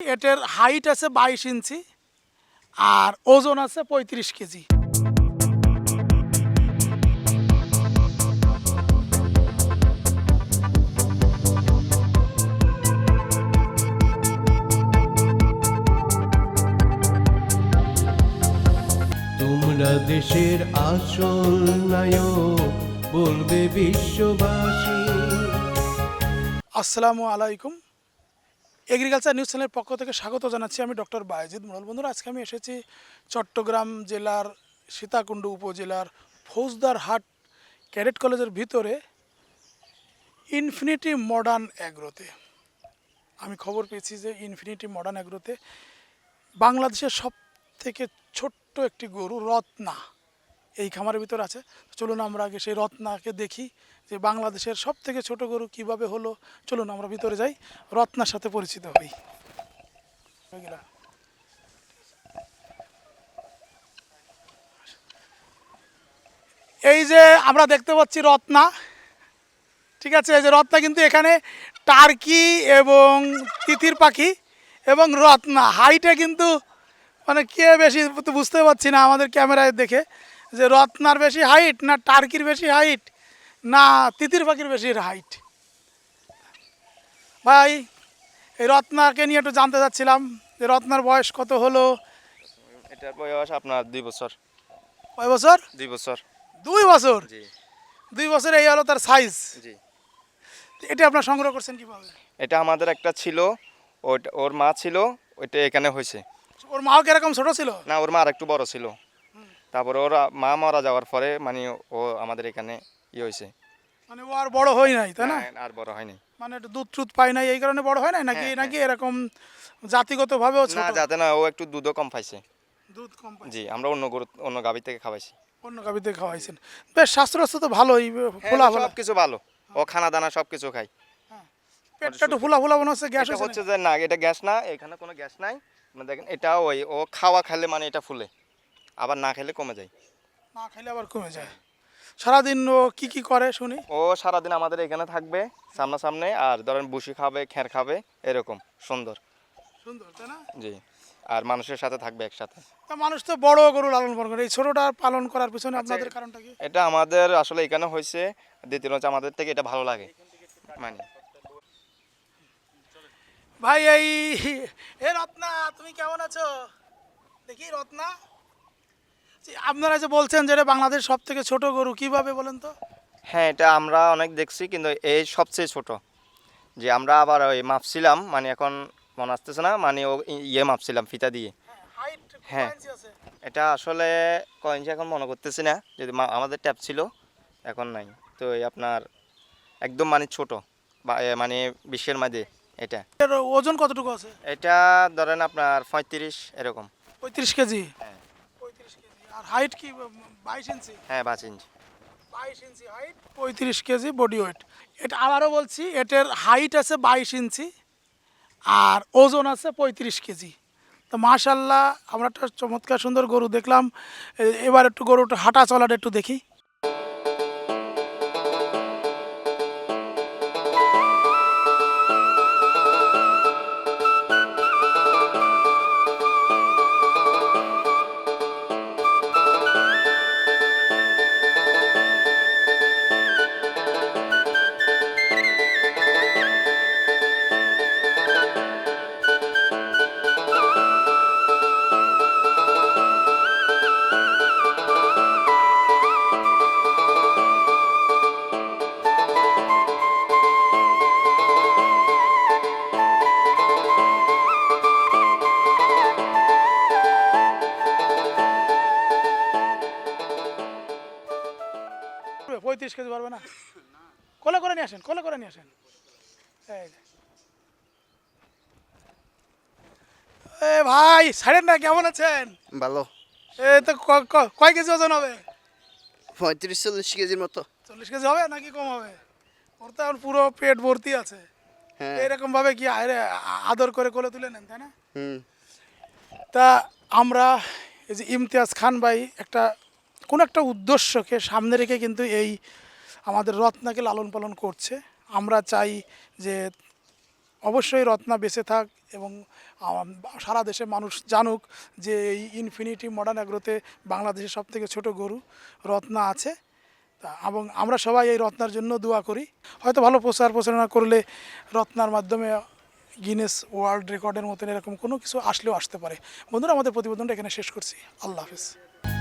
এটার হাইট আছে বাইশ ইঞ্চি আর ওজন আছে পঁয়ত্রিশ কেজি। তোমরা দেশের আসল নায়ক বলবে বিশ্ববাসী। আসসালামু আলাইকুম। এগ্রিকালচার নিউজ চ্যানেলের পক্ষ থেকে স্বাগত জানাচ্ছি আমি ডক্টর বায়েজিদ মোড়ল। বন্ধুরা, আজকে আমি এসেছি চট্টগ্রাম জেলার সীতাকুণ্ড উপজেলার ফৌজদারহাট ক্যাডেট কলেজের ভিতরে ইনফিনিটি মডার্ন অ্যাগ্রোতে। আমি খবর পেয়েছি যে ইনফিনিটি মডার্ন অ্যাগ্রোতে বাংলাদেশের সব থেকে ছোট্ট একটি গরু রত্না। এই খামারের ভিতর আছে। চলুন আমরা আগে সেই রত্নাকে দেখি যে বাংলাদেশের সব থেকে ছোটো গরু কীভাবে হলো। চলুন আমরা ভিতরে যাই। রত্নার সাথে পরিচিত হই। এই যে আমরা দেখতে পাচ্ছি রত্না। ঠিক আছে, এই যে রত্না কিন্তু এখানে টার্কি এবং তিতির পাখি এবং রত্না। হাইটে কিন্তু মানে কে বেশি বুঝতে পারছি না আমাদের ক্যামেরায় দেখে। যে রত্নার বেশি হাইট না টার্কির বেশি হাইট না তিতির পাখির বেশি হাইট ভাই এই রত্নাকে নিয়ে একটু জানতে চাচ্ছিলাম যে রত্নার বয়স কত হলো? এটার বয়স আপনার দুই বছর। কয় বছর? দুই বছর। দুই বছর? জি। দুই বছর এই হলো তার সাইজ জি। এটা আপনার সংগ্রহ করছেন কীভাবে? এটা আমাদের একটা ছিল ওর মা ছিল ওইটা এখানে হয়েছে। ওর মাও কীরকম ছোট ছিল? না ওর মা আর একটু বড় ছিল। তারপর ওরা মা মারা যাওয়ার পরে মানে ও আমাদের এখানে ইয়ে হয়েছে। মানে ও আর বড় হয় নাই তাই না? না, আর বড় হয়নি। মানে একটু দুধ টুধ পায় নাই এই কারণে বড় হয় নাই? নাকি হ্যাঁ, নাকি এরকম জাতিগতভাবেও না ছোট যাতে না ও একটু দুধও কম পাইছে। দুধ কম পায়। জি আমরা অন্য গরু অন্য গাভি থেকে খাওয়াইছি। অন্য থেকে খাওয়াইছেন। বেশ স্বাস্থ্য তো ভালোই ফোলা ফোলা। সব কিছু ভালো। ও খানা দানা সব কিছু খাই পেটটা একটু ফোলা ফোলা মনে হচ্ছে গ্যাস হচ্ছে যে না এটা গ্যাস না এখানে কোনো গ্যাস নাই। মানে দেখেন এটা ওই ও খাওয়া খেলে মানে এটা ফুলে। আবার না খেলে কমে যায়। না খেলে আবার কমে যায়। সারাদিন ও কি কি করে শুনি? ও সারাদিন আমাদের এখানে থাকবে সামনাসামনি আর ধরেন বুসি খাবে খ্যার খাবে এরকম সুন্দর। সুন্দর তাই না? জি আর মানুষের সাথে থাকবে একসাথে। তা মানুষ তো বড় গরু লালন পালন করে এই ছোটটা পালন করার পিছনে আপনাদের কারণটা কি? এটা আমাদের আসলে এখানে হয়েছে দ্বিতীয় হচ্ছে আমাদের থেকে এটা ভালো লাগে। মানে। ভাই এই এ রত্না তুমি কেমন আছো? দেখি রত্না। আপনারা যে বলছেন যে এটা বাংলাদেশ সব থেকে ছোট গরু কীভাবে বলেন তো? হ্যাঁ এটা আমরা অনেক দেখছি কিন্তু এই সবচেয়ে ছোট। যে আমরা আবার ওই মাপছিলাম মানে এখন মনে আসতেছে না মানে ও ইয়ে মাপছিলাম ফিতা দিয়ে। হ্যাঁ। এটা আসলে কয়েন্সি এখন মনে করতেছি না যদি আমাদের ট্যাপ ছিল এখন নাই। তো এই আপনার একদম মানে ছোট বা মানে বিশ্বের মাঝে এটা। ওজন কতটুকু আছে? এটা ধরেন আপনার পঁয়ত্রিশ এরকম। পঁয়ত্রিশ কেজি? আর হাইট কি বাইশ ইঞ্চি? হ্যাঁ পাঁচ ইঞ্চি। বাইশ ইঞ্চি হাইট পঁয়ত্রিশ কেজি বডি ওয়েট এটা আবারও বলছি এটার হাইট আছে বাইশ ইঞ্চি আর ওজন আছে পঁয়ত্রিশ কেজি। তো মাশাল্লাহ আমরা একটা চমৎকার সুন্দর গরু দেখলাম। এবার একটু গরুটা হাঁটা চলাটা একটু দেখি। পঁয়ত্রিশ কেজি পারবে না? কোলে করে নিয়ে আসেন কোলে করে নিয়ে আসেন। এ ভাই সাড়েন না কেমন আছেন? ভালো। এ তো কয় কেজি ওজন হবে? পঁয়ত্রিশ চল্লিশ কেজির মতো। চল্লিশ কেজি হবে নাকি কম হবে? ওর তো এখন পুরো পেট ভর্তি আছে। হ্যাঁ। এরকম ভাবে কি আদর করে কোলে তুলে নেন তাই না? তা আমরা এই যে ইমতিয়াজ খান ভাই একটা কোনো একটা উদ্দেশ্যকে সামনে রেখে কিন্তু এই আমাদের রত্নাকে লালন পালন করছে। আমরা চাই যে অবশ্যই রত্না বেঁচে থাক এবং সারা দেশে মানুষ জানুক যে এই ইনফিনিটি মডার্ন অ্যাগ্রোতে বাংলাদেশের সব থেকে ছোটো গরু রত্না আছে। তা, এবং আমরা সবাই এই রত্নার জন্য দোয়া করি। হয়তো ভালো প্রচার প্রচারণা করলে রত্নার মাধ্যমে গিনেস ওয়ার্ল্ড রেকর্ডের মতন এরকম কোনো কিছু আসলেও আসতে পারে। বন্ধুরা, আমাদের প্রতিবেদনটা এখানে শেষ করছি। আল্লাহ হাফিজ।